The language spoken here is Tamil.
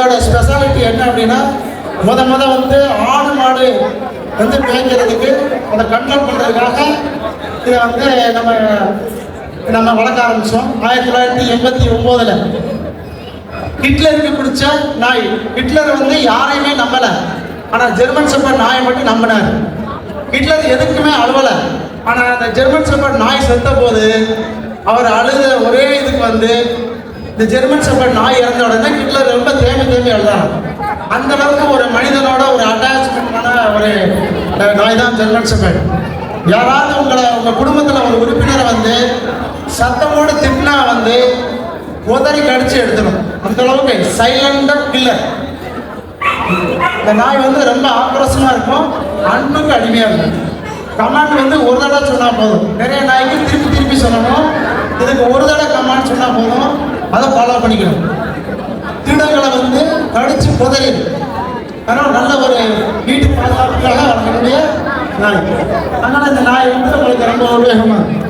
இதோட ஸ்பெஷாலிட்டி என்ன அப்படின்னா முத முத வந்து ஆடு மாடு வந்து மேய்க்கிறதுக்கு அதை கண்ட்ரோல் பண்ணுறதுக்காக இதை வந்து நம்ம நம்ம வளர்க்க ஆரம்பித்தோம் ஆயிரத்தி தொள்ளாயிரத்தி எண்பத்தி ஒம்போதில். ஹிட்லருக்கு பிடிச்ச நாய். ஹிட்லர் வந்து யாரையுமே நம்பலை. ஆனால் ஜெர்மன் செப்பர் நாயை மட்டும் நம்பினார். ஹிட்லர் எதுக்குமே அழுவலை. ஆனால் அந்த ஜெர்மன் செப்பர் நாய் செத்த போது அவர் அழுத ஒரே இதுக்கு வந்து இந்த ஜெர்மன் சப்பர் நாய் இறந்த உடனே ஹிட்லர் ரொம்ப தேம்பி தேம்பி அழுதாராம். அந்த அளவுக்கு ஒரு மனிதனோட ஒரு அட்டாச்மெண்டான ஒரு நாய் தான் ஜெர்மன் சப்பர் யாராவது உங்களை உங்க குடும்பத்தில் ஒரு உறுப்பினரை வந்து சத்தமோடு திட்டினா வந்து உதறி கடிச்சு எடுத்துடும் அந்த அளவுக்கு சைலண்டா கில்லர் இந்த நாய் வந்து ரொம்ப ஆக்ரோஷமா இருக்கும். அன்புக்கு அடிமையா இருக்கும். கமாண்ட் வந்து ஒரு தடவை சொன்னா போதும். நிறைய நாய்க்கு திருப்பி திருப்பி சொல்லணும். இதுக்கு ஒரு தடவை கமாண்ட் சொன்னா போதும். அதை ஃபாலோ பண்ணிக்கணும். திருடங்களை வந்து கடிச்சு புதையுது ஆனால் நல்ல ஒரு வீட்டு பாதுகாப்புக்காக வளர்க்கக்கூடிய நாய். அதனால இந்த நாய் வந்து உங்களுக்கு ரொம்ப உபயோகமாக இருக்கும்